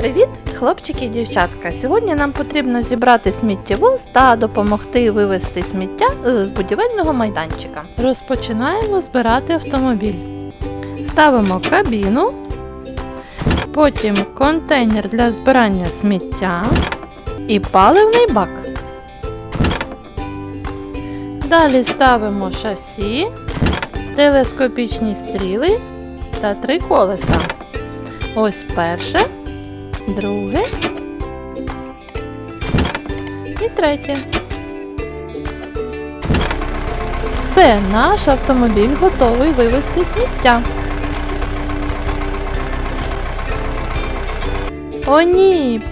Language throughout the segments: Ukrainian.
Привіт, хлопчики і дівчатка! Сьогодні нам потрібно зібрати сміттєвоз та допомогти вивезти сміття з будівельного майданчика. Розпочинаємо збирати автомобіль. Ставимо кабіну, потім контейнер для збирання сміття і паливний бак. Далі ставимо шасі, телескопічні стріли та три колеса. Ось перше, друге і третє. Все, наш автомобіль готовий вивезти сміття. О ні!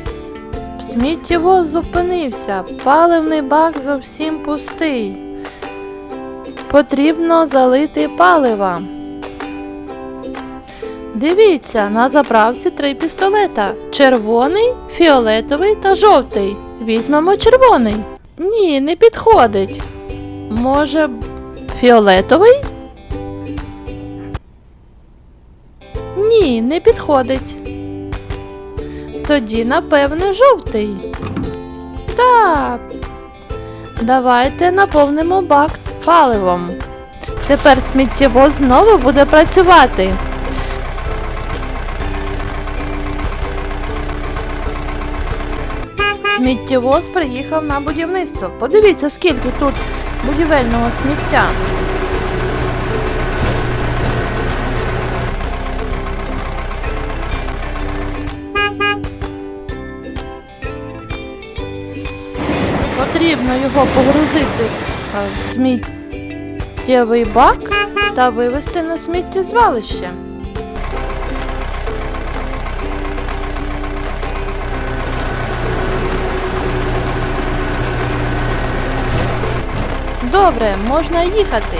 Сміттєвоз зупинився, паливний бак зовсім пустий. Потрібно залити палива. Дивіться, на заправці три пістолета: червоний, фіолетовий та жовтий. Візьмемо червоний. Ні, не підходить. Може, фіолетовий? Ні, не підходить. Тоді, напевне, жовтий. Так. Давайте наповнимо бак паливом. Тепер сміттєвоз знову буде працювати. Сміттєвоз приїхав на будівництво. Подивіться, скільки тут будівельного сміття. Потрібно його погрузити е, в сміттєвий бак та вивезти на сміттєзвалище. Добре, можна їхати.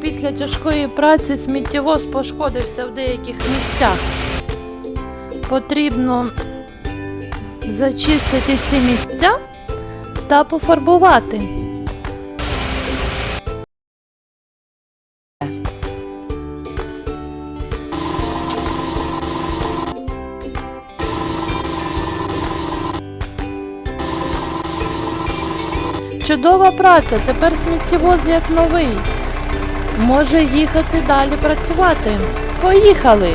Після тяжкої праці сміттєвоз пошкодився в деяких місцях. Потрібно зачистити ці місця та пофарбувати. Чудова праця, тепер сміттєвоз як новий. Може їхати далі працювати. Поїхали!